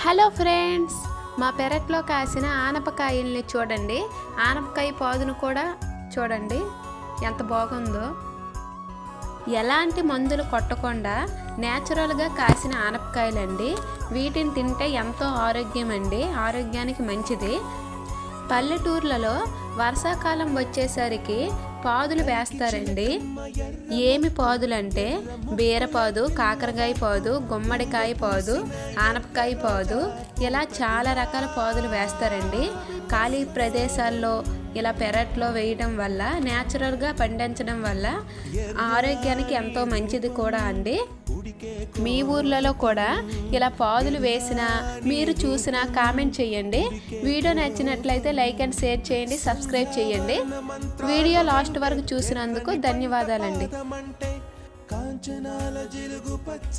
Hello friends మా పెరట్లో కాసిన ఆనపకాయల్ని చూడండి. ఆనపకాయ పాదును కూడా చూడండి. ఎంత బాగుందో. ఎలాంటి మందులు కొట్టకుండా నేచురల్గా కాసిన ఆనపకాయలండి. వీటిని తింటే ఎంతో ఆరోగ్యం అండి ఆరోగ్యానికి మంచిది. పల్లెటూర్లలో వర్షాకాలం వచ్చేసరికి పాదులు వేస్తారండి. ఏమి పాదులంటే బీరపాదు కాకరకాయ పాదు గుమ్మడికాయ పాదు ఆనపకాయ పాదు ఇలా చాలా రకాల పాదులు వేస్తారండి. ఖాళీ ప్రదేశాల్లో ఇలా పెరట్లో వేయడం వల్ల న్యాచురల్గా పండించడం వల్ల ఆరోగ్యానికి ఎంతో మంచిది కూడా అండి. మీ ఊర్లలో కూడా ఇలా పాదులు వేసినా మీరు చూసినా కామెంట్ చేయండి. వీడియో నచ్చినట్లయితే లైక్ అండ్ షేర్ చేయండి సబ్స్క్రైబ్ చేయండి. వీడియో లాస్ట్ వరకు చూసినందుకు ధన్యవాదాలండి. కాంచనాల జిలుగు పచ్చ